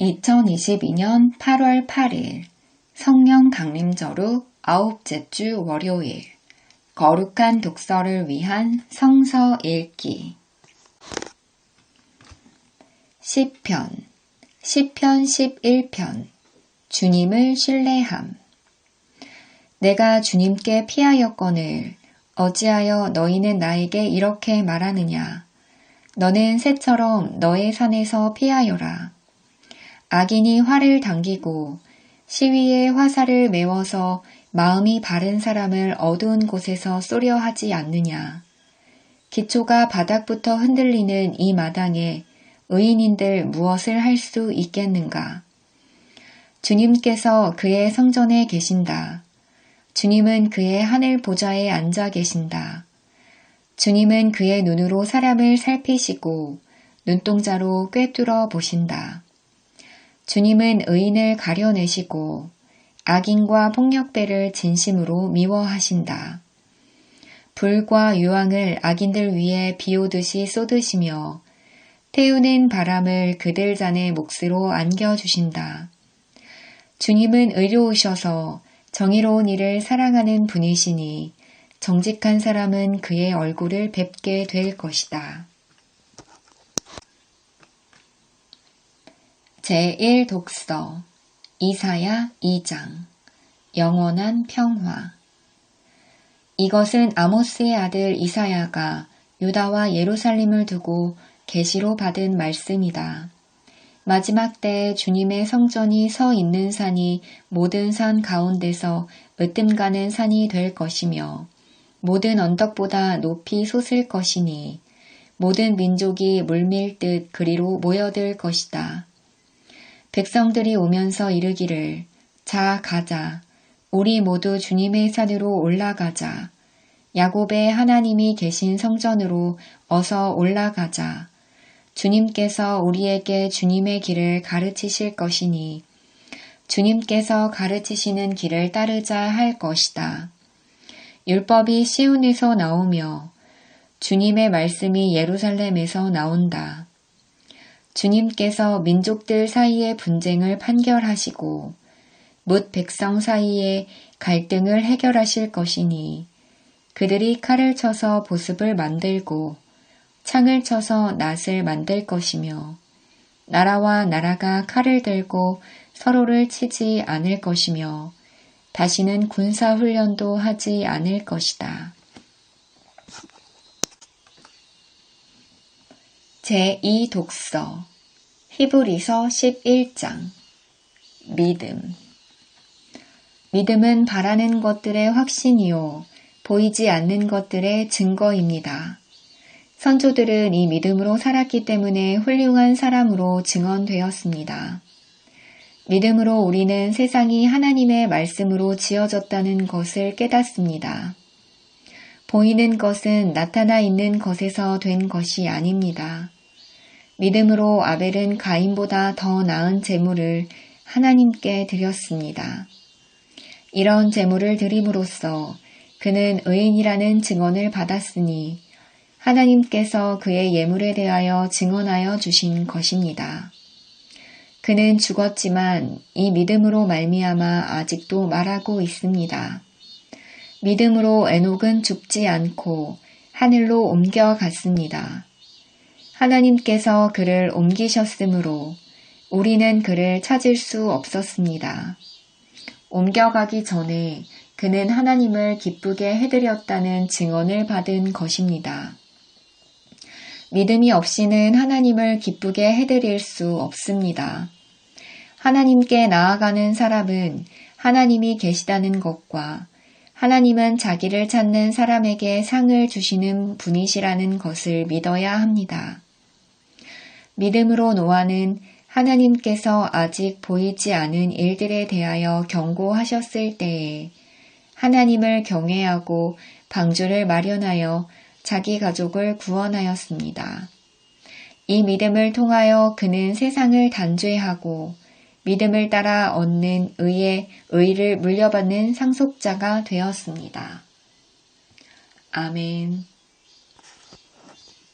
2022년 8월 8일 성령 강림절후 아홉째 주 월요일 거룩한 독서를 위한 성서 읽기. 시편 시편 11편 주님을 신뢰함. 내가 주님께 피하였거늘 어찌하여 너희는 나에게 이렇게 말하느냐? 너는 새처럼 너의 산에서 피하여라 악인이 활을 당기고 시위에 화살을 메워서 마음이 바른 사람을 어두운 곳에서 쏘려 하지 않느냐. 기초가 바닥부터 흔들리는 이 마당에 의인인들 무엇을 할 수 있겠는가? 주님께서 그의 성전에 계신다. 주님은 그의 하늘 보좌에 앉아 계신다. 주님은 그의 눈으로 사람을 살피시고 눈동자로 꿰뚫어 보신다. 주님은 의인을 가려내시고 악인과 폭력배를 진심으로 미워하신다. 불과 유황을 악인들 위에 비오듯이 쏟으시며 태우는 바람을 그들 잔의 몫으로 안겨주신다. 주님은 의로우셔서 정의로운 일을 사랑하는 분이시니 정직한 사람은 그의 얼굴을 뵙게 될 것이다. 제1독서 이사야 2장 영원한 평화 이것은 아모스의 아들 이사야가 유다와 예루살렘을 두고 계시로 받은 말씀이다. 마지막 때에 주님의 성전이 서 있는 산이 모든 산 가운데서 으뜸가는 산이 될 것이며 모든 언덕보다 높이 솟을 것이니 모든 민족이 물밀듯 그리로 모여들 것이다. 백성들이 오면서 이르기를 자 가자 우리 모두 주님의 산으로 올라가자 야곱의 하나님이 계신 성전으로 어서 올라가자 주님께서 우리에게 주님의 길을 가르치실 것이니 주님께서 가르치시는 길을 따르자 할 것이다. 율법이 시온에서 나오며 주님의 말씀이 예루살렘에서 나온다. 주님께서 민족들 사이의 분쟁을 판결하시고 뭇 백성 사이의 갈등을 해결하실 것이니 그들이 칼을 쳐서 보습을 만들고 창을 쳐서 낫을 만들 것이며 나라와 나라가 칼을 들고 서로를 치지 않을 것이며 다시는 군사 훈련도 하지 않을 것이다. 제2독서 히브리서 11장 믿음 믿음은 바라는 것들의 확신이요 보이지 않는 것들의 증거입니다. 선조들은 이 믿음으로 살았기 때문에 훌륭한 사람으로 증언되었습니다. 믿음으로 우리는 세상이 하나님의 말씀으로 지어졌다는 것을 깨닫습니다. 보이는 것은 나타나 있는 것에서 된 것이 아닙니다. 믿음으로 아벨은 가인보다 더 나은 제물을 하나님께 드렸습니다. 이런 제물을 드림으로써 그는 의인이라는 증언을 받았으니 하나님께서 그의 예물에 대하여 증언하여 주신 것입니다. 그는 죽었지만 이 믿음으로 말미암아 아직도 말하고 있습니다. 믿음으로 에녹은 죽지 않고 하늘로 옮겨갔습니다. 하나님께서 그를 옮기셨으므로 우리는 그를 찾을 수 없었습니다. 옮겨가기 전에 그는 하나님을 기쁘게 해드렸다는 증언을 받은 것입니다. 믿음이 없이는 하나님을 기쁘게 해드릴 수 없습니다. 하나님께 나아가는 사람은 하나님이 계시다는 것과 하나님은 자기를 찾는 사람에게 상을 주시는 분이시라는 것을 믿어야 합니다. 믿음으로 노아는 하나님께서 아직 보이지 않은 일들에 대하여 경고하셨을 때에 하나님을 경외하고 방주를 마련하여 자기 가족을 구원하였습니다. 이 믿음을 통하여 그는 세상을 단죄하고 믿음을 따라 얻는 의의 의를 물려받는 상속자가 되었습니다. 아멘.